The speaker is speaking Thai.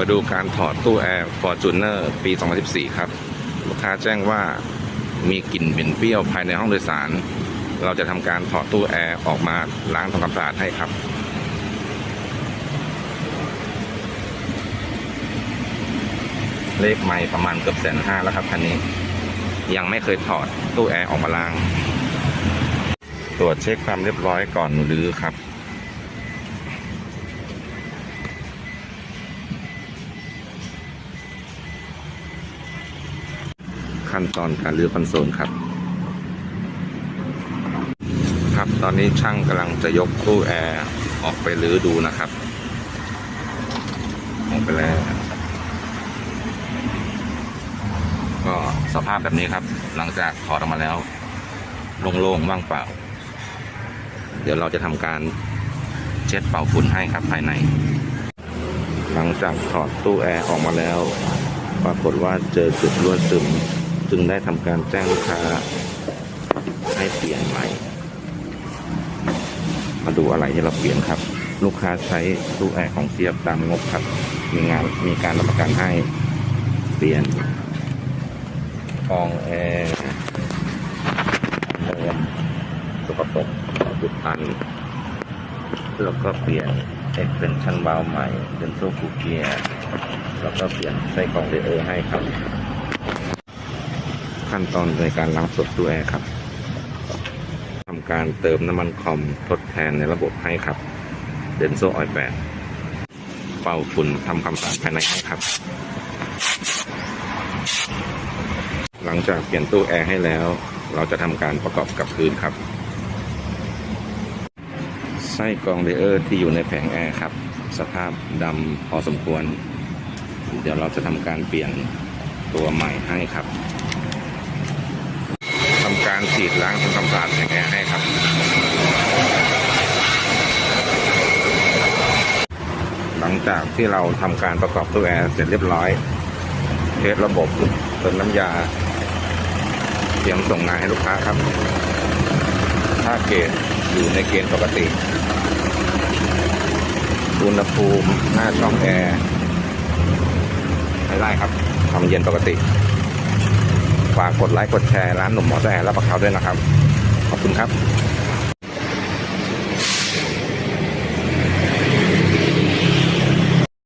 มาดูการถอดตู้แอร์ Fortuner ปี 2014 ครับ ลูกค้าแจ้งว่ามีกลิ่นเหม็นเปรี้ยวภายในห้องโดยสาร เราจะทำการถอดตู้แอร์ออกมาล้างทำความสะอาดให้ครับเลขไม่ประมาณเกือบแสนห้าแล้วครับคันนี้ ยังไม่เคยถอดตู้แอร์ออกมาล้าง ตรวจเช็คความเรียบร้อยก่อนรื้อครับ ขั้นตอนการรื้อคอนโซลครับ ครับตอนนี้ช่างกำลังจะยกตู้แอร์ออกไปรื้อดูนะครับออกไปแล้วก็สภาพแบบนี้ครับ หลังจากถอดออกมาแล้วโล่งๆว่างเปล่า เดี๋ยวเราจะทำการเช็ดเป่าฝุ่นให้ครับภายใน หลังจากถอดตู้แอร์ออกมาแล้ว ปรากฏว่าเจอจุดรั่วซึม จึงได้ทำการแจ้งลูกค้าให้เปลี่ยนใหม่ มาดูอะไรที่เราเปลี่ยนครับ ลูกค้าใช้ตู้แอร์ของเทียบตามงบครับ มีงานมีการรับประกันให้เปลี่ยนกองแอร์เดิมสกปรกจุดตันแล้วก็เปลี่ยน extension valve ใหม่ เป็นโซ่คูเกียร์แล้วก็เปลี่ยนไส้กรองเรเออร์ให้ครับ ขั้นตอนในการล้างสดตู้แอร์ครับทำการเติมน้ำมันคอมทดแทนในระบบให้ครับ เดนโซออยแปดเป่าฝุ่นทำความสะอาดภายในให้ครับ หลังจากเปลี่ยนตู้แอร์ให้แล้ว เราจะทำการประกอบกับพื้นครับ ไส้กรองเรเออร์ที่อยู่ในแผงแอร์ครับ สภาพดำพอสมควร เดี๋ยวเราจะทำการเปลี่ยนตัวใหม่ให้ครับ การฉีดล้างทำความสะอาดแผงแอร์ให้ครับหลังจากที่เราทำการประกอบตู้แอร์เสร็จเรียบร้อย เทสระบบเติมน้ำยา เตรียมส่งงานให้ลูกค้าครับ ถ้าเกณฑ์อยู่ในเกณฑ์ปกติ อุณหภูมิหน้าช่องแอร์ใช้ได้ครับทำเย็นปกติ ฝากกดไลค์กดแชร์ร้านหนุ่มหมอแซ่และปักเขาด้วยนะครับ ขอบคุณครับ